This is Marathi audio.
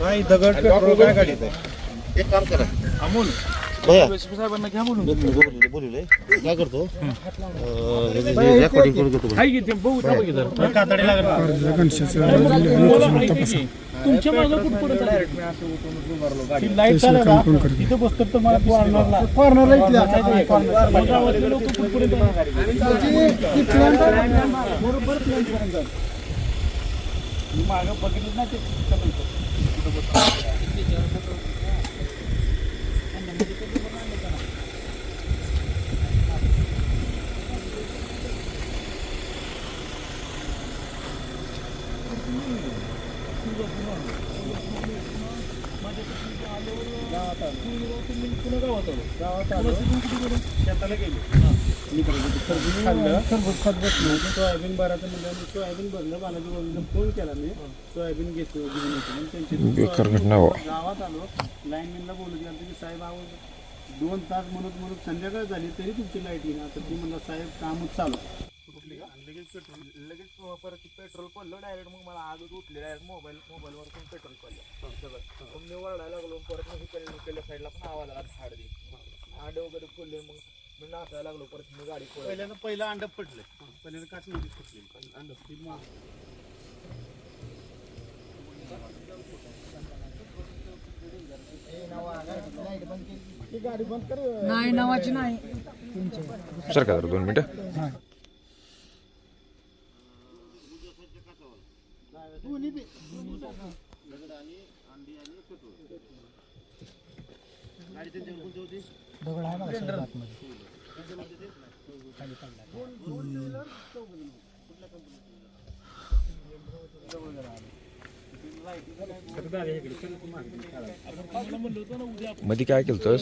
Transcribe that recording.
काय दगड पेट्रोल काय गाडीत आहे? एक काम करा. अमोल भैया. साहेबांना घ्या बोलून बोलले बोलले. काय करतो? हे. रेकॉर्डिंग करून घेतो काय घेते बघू. कातडी लागत तुमच्या मागं कुठपर्यंत लाइट तिथं बसतो तर मला कॉर्नरला कॉर्नरला लोक कुठपर्यंत. मी मागं बघितलं ना ते पुन्हा गावात आलो. गावात आलो. शेताला गेलो. मी खाल्लं. खरबूज खात बसलो. सोयाबीन भरायचं म्हणजे मी सोयाबीन भरलं बालाजी वरून फोन केला मी. सोयाबीन घेतो घेऊन येतो मग त्यांची सोयाबीन गावात आलो. लाईनमॅनला बोलत गेलो की साहेब आहो दोन तास म्हणत म्हणत संध्याकाळ झाली तरी तुमची लाइट येईना. तर ती म्हणला साहेब कामच चालू. लगेच पेट्रोल लगेच परत पेट्रोल पडलं डायरेक्ट मग मला आग उठली डायरेक्ट मोबाईल मोबाईलवर पण पेट्रोल पडलं. सगळं. मग मी वरडायला लागलो परत मग इकडे इकडल्या साईडला पण आवाज आला साड दे आंडे वगैरे फुलले मग मी नाचायला लागलो परत मी गाडी पहिल्यांदा पहिलं अंड पडलं. पहिल्यांदा काच नव्हती फुटली. अंड ती मग गाडी बंद कर नाही नावाची नाही सर का जरा दोन दगड आहे बघा आतमध्ये. मध्ये काय केलं तर सर